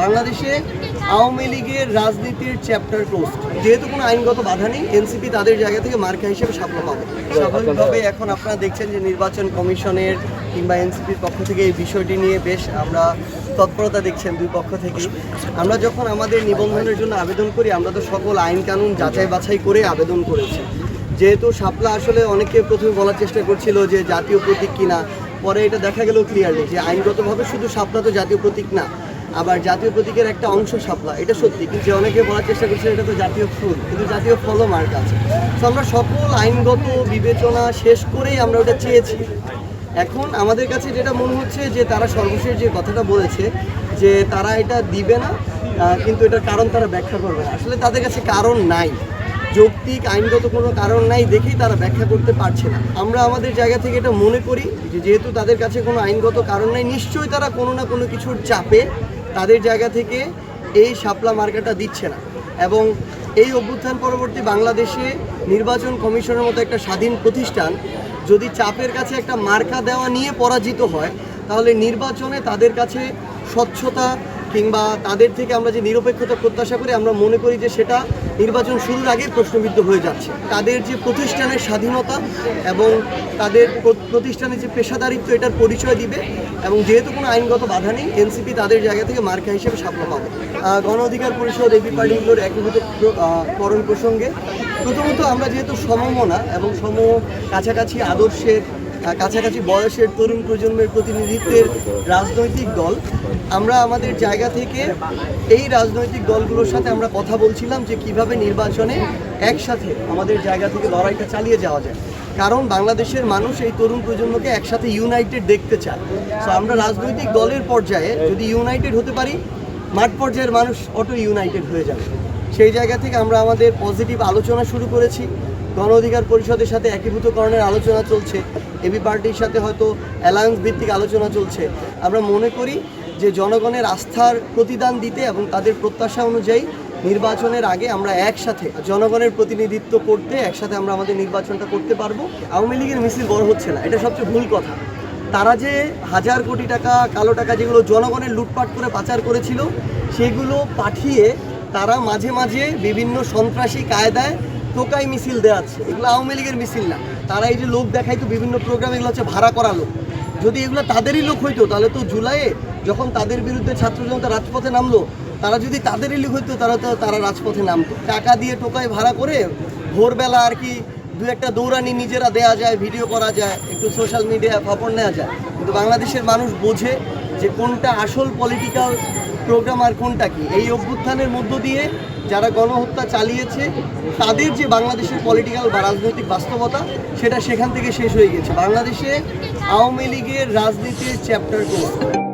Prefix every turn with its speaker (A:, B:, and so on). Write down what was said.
A: বাংলাদেশে আওয়ামী লীগের রাজনীতির চ্যাপ্টার ক্লোজ। যেহেতু কোনো আইনগত বাধা নেই, এনসিপি তাদের জায়গা থেকে মার্কা হিসেবে সাফল্য পাবে। স্বাভাবিকভাবে এখন আপনারা দেখছেন যে নির্বাচন কমিশনের কিংবা এনসিপির পক্ষ থেকে এই বিষয়টি নিয়ে বেশ আমরা তৎপরতা দেখছেন দুই পক্ষ থেকে আমরা যখন আমাদের নিবন্ধনের জন্য আবেদন করি, আমরা তো সকল আইন কানুন যাচাই বাছাই করে আবেদন করেছি। যেহেতু শাপলা আসলে অনেকে প্রথমে বলার চেষ্টা করছিল যে জাতীয় প্রতীক কিনা, পরে এটা দেখা গেল ক্লিয়ারলি যে আইনগতভাবে শুধু শাপলা তো জাতীয় প্রতীক না আবার জাতীয় প্রতীকের একটা অংশ শাপলা। এটা সত্যি, কিন্তু যে অনেকে বলার চেষ্টা করছে এটা তো জাতীয় ফুল, কিন্তু জাতীয় ফলও মার্ক আছে তো আমরা সকল আইনগত বিবেচনা শেষ করেই আমরা ওটা চেয়েছি। এখন আমাদের কাছে যেটা মনে হচ্ছে যে তারা সর্বশেষ যে কথাটা বলেছে, যে তারা এটা দিবে না কিন্তু এটার কারণ তারা ব্যাখ্যা করবে না। আসলে তাদের কাছে কারণ নাই। যৌক্তিক, আইনগত কোনো কারণ নাই দেখেই তারা ব্যাখ্যা করতে পারছে না। আমরা আমাদের জায়গা থেকে এটা মনে করি যে যেহেতু তাদের কাছে কোনো আইনগত কারণ নাই, নিশ্চয়ই তারা কোনো না কোনো কিছুর চাপে তাদের জায়গা থেকে এই শাপলা মার্কাটা দিচ্ছে না। এবং এই অভ্যুত্থান পরবর্তী বাংলাদেশে নির্বাচন কমিশনের মতো একটা স্বাধীন প্রতিষ্ঠান যদি চাপের কাছে একটা মার্কা দেওয়া নিয়ে পরাজিত হয়, তাহলে নির্বাচনে তাদের কাছে স্বচ্ছতা কিংবা তাদের থেকে আমরা যে নিরপেক্ষতা প্রত্যাশা করি, আমরা মনে করি যে সেটা নির্বাচন শুরুর আগেই প্রশ্নবিদ্ধ হয়ে যাচ্ছে। তাদের যে প্রতিষ্ঠানের স্বাধীনতা এবং তাদের প্র- প্রতিষ্ঠানের যে পেশাদারিত্ব, এটার পরিচয় দিবে এবং যেহেতু কোনো আইনগত বাধা নেই, এনসিপি তাদের জায়গা থেকে মার্কা হিসেবে সাফল্য পাবে। গণ অধিকার পরিষদ এবি পার্টিগুলোর একীভূত করণ প্রসঙ্গে প্রথমত আমরা যেহেতু সমমনা এবং সম কাছাকাছি আদর্শের কাছাকাছি বয়সের তরুণ প্রজন্মের প্রতিনিধিত্বের রাজনৈতিক দল। আমরা আমাদের জায়গা থেকে এই রাজনৈতিক দলগুলোর সাথে আমরা কথা বলছিলাম যে কীভাবে নির্বাচনে একসাথে আমাদের জায়গা থেকে লড়াইটা চালিয়ে যাওয়া যায়। কারণ বাংলাদেশের মানুষ এই তরুণ প্রজন্মকে একসাথে ইউনাইটেড দেখতে চায়। সো আমরা রাজনৈতিক দলের পর্যায়ে যদি ইউনাইটেড হতে পারি, মাঠ পর্যায়ের মানুষ অটো ইউনাইটেড হয়ে যাবে। সেই জায়গা থেকে আমরা আমাদের পজিটিভ আলোচনা শুরু করেছি। গণ অধিকার পরিষদের সাথে একীভূতকরণের আলোচনা চলছে। এবি পার্টির সাথে হয়তো অ্যালায়েন্স ভিত্তিক আলোচনা চলছে। আমরা মনে করি যে জনগণের আস্থার প্রতিদান দিতে এবং তাদের প্রত্যাশা অনুযায়ী নির্বাচনের আগে আমরা একসাথে জনগণের প্রতিনিধিত্ব করতে, একসাথে আমরা আমাদের নির্বাচনটা করতে পারব। আওয়ামী লীগের মিছিল বড় হচ্ছে না, এটা সবচেয়ে ভুল কথা। তারা যে হাজার কোটি টাকা, কালো টাকা যেগুলো জনগণের লুটপাট করে পাচার করেছিল, সেগুলো পাঠিয়ে তারা মাঝে মাঝে বিভিন্ন সন্ত্রাসী কায়দায় টোকাই মিছিল দেওয়া আছে। এগুলো আওয়ামী লীগের মিছিল না। তারা এই যে লোক দেখাইতো বিভিন্ন প্রোগ্রাম এগুলো হচ্ছে ভাড়া করা লোক। যদি এগুলো তাদেরই লোক হইতো, তাহলে তো জুলাইয়ে যখন তাদের বিরুদ্ধে ছাত্র জনতা রাজপথে নামলো, তারা যদি তাদেরই লোক হইতো তারা তো তারা রাজপথে নামতো। টাকা দিয়ে টোকাই ভাড়া করে ভোরবেলা আর কি দু একটা দৌড়ানি নিজেরা দেয়া যায়, ভিডিও করা যায়, একটু সোশ্যাল মিডিয়া খবর নেওয়া যায়। কিন্তু বাংলাদেশের মানুষ বোঝে যে কোনটা আসল পলিটিক্যাল প্রোগ্রাম আর কোনটা কি? এই অভ্যুত্থানের মধ্য দিয়ে যারা গণহত্যা চালিয়েছে, তাদের যে বাংলাদেশের পলিটিক্যাল বা রাজনৈতিক বাস্তবতা, সেটা সেখান থেকে শেষ হয়ে গেছে। বাংলাদেশে আওয়ামী লীগের রাজনীতির চ্যাপ্টার ক্লোজ